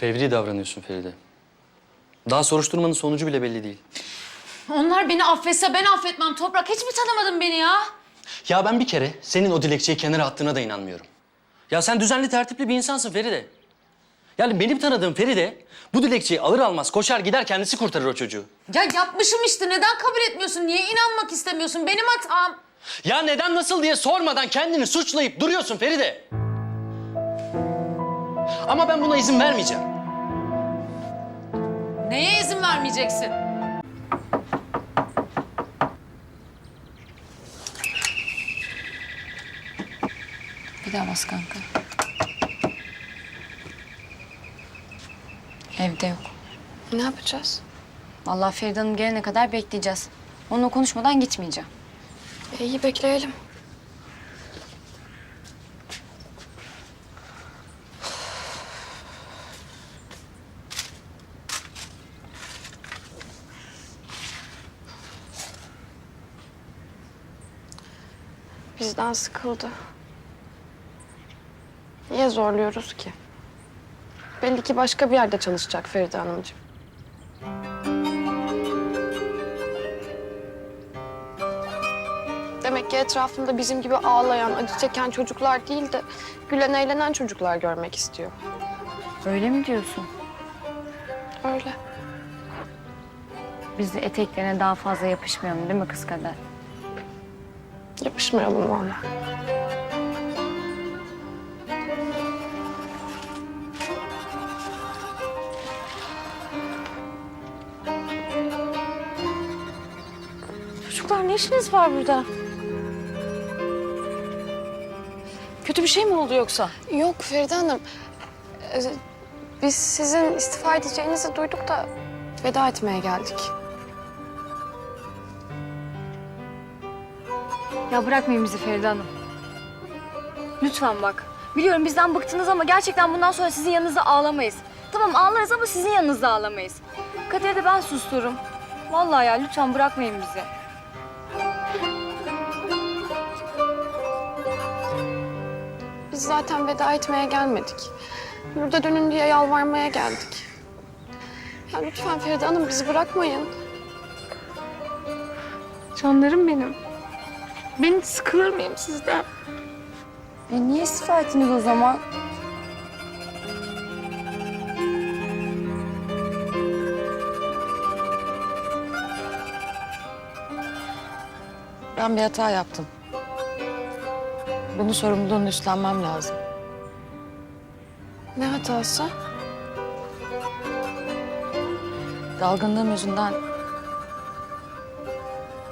Fevri davranıyorsun Feride. Daha soruşturmanın sonucu bile belli değil. Onlar beni affetse ben affetmem. Toprak hiç mi tanımadın beni ya? Ya ben bir kere senin o dilekçeyi kenara attığına da inanmıyorum. Ya sen düzenli tertipli bir insansın Feride. Yani benim tanıdığım Feride bu dilekçeyi alır almaz koşar gider kendisi kurtarır o çocuğu. Ya yapmışım işte. Neden kabul etmiyorsun? Niye inanmak istemiyorsun? Benim hatam. Ya neden nasıl diye sormadan kendini suçlayıp duruyorsun Feride. Ama ben buna izin vermeyeceğim. Neye izin vermeyeceksin? Bir daha bas kanka. Evde yok. Ne yapacağız? Vallahi Feride Hanım gelene kadar bekleyeceğiz. Onunla konuşmadan gitmeyeceğim. İyi bekleyelim. Bizden sıkıldı. Niye zorluyoruz ki? Belli ki başka bir yerde çalışacak Feride Hanımcığım. Demek ki etrafında bizim gibi ağlayan, acı çeken çocuklar değil de gülen, eğlenen çocuklar görmek istiyor. Öyle mi diyorsun? Öyle. Biz de eteklerine daha fazla yapışmayalım değil mi kız kadar? Yapışmayalım valla. Çocuklar ne işiniz var burada? Kötü bir şey mi oldu yoksa? Yok Feride Hanım. Ee, Biz sizin istifa edeceğinizi duyduk da veda etmeye geldik. Ya bırakmayın bizi Feride Hanım. Lütfen bak. Biliyorum bizden bıktınız ama gerçekten bundan sonra sizin yanınızda ağlamayız. Tamam ağlarız ama sizin yanınızda ağlamayız. Kader'i de ben sustururum. Vallahi ya lütfen bırakmayın bizi. Biz zaten veda etmeye gelmedik. Yurda dönün diye yalvarmaya geldik. Ya lütfen Feride Hanım bizi bırakmayın. Canlarım benim. Ben hiç sıkılır mıyım sizden? E niye istifa ettiniz o zaman? Ben bir hata yaptım. Bunun sorumluluğunu üstlenmem lazım. Ne hatası? Dalgınlığım yüzünden...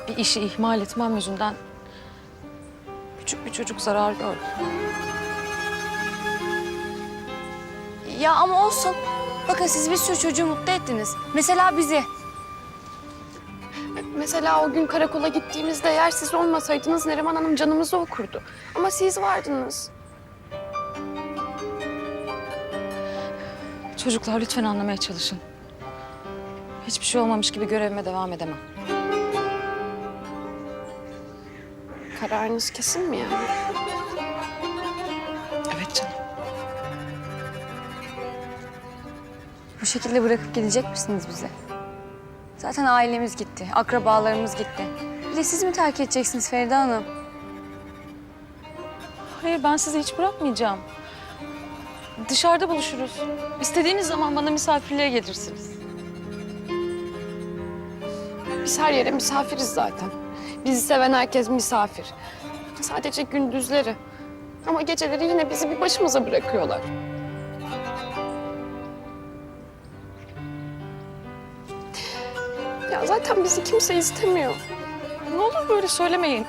...bir işi ihmal etmem yüzünden... ...küçük bir çocuk zarar gördü. Ya ama olsun. Bakın siz bir sürü çocuğu mutlu ettiniz. Mesela bizi. Mesela o gün karakola gittiğimizde eğer siz olmasaydınız Neriman Hanım canımızı okurdu. Ama siz vardınız. Çocuklar lütfen anlamaya çalışın. Hiçbir şey olmamış gibi görevime devam edemem. Kararınız kesin mi yani? Evet canım. Bu şekilde bırakıp gidecek misiniz bizi? Zaten ailemiz gitti, akrabalarımız gitti. Bir de siz mi terk edeceksiniz Feride Hanım? Hayır ben sizi hiç bırakmayacağım. Dışarıda buluşuruz. İstediğiniz zaman bana misafirliğe gelirsiniz. Biz her yere misafiriz zaten. Bizi seven herkes misafir. Sadece gündüzleri. Ama geceleri yine bizi bir başımıza bırakıyorlar. Ya zaten bizi kimse istemiyor. Ne olur böyle söylemeyin.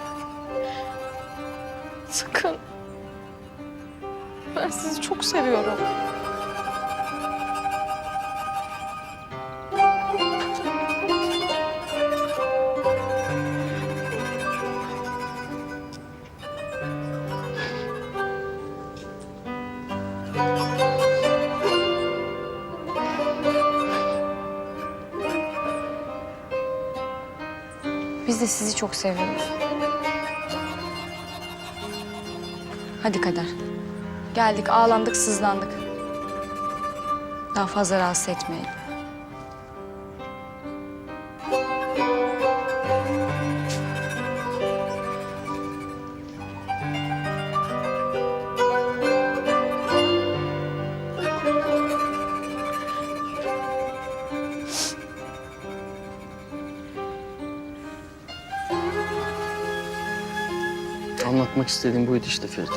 Sakın. Ben sizi çok seviyorum. Biz de sizi çok seviyoruz. Hadi Kader. Geldik, ağlandık, sızlandık. Daha fazla rahatsız etmeyelim. anlatmak istediğim buydu işte Ferit.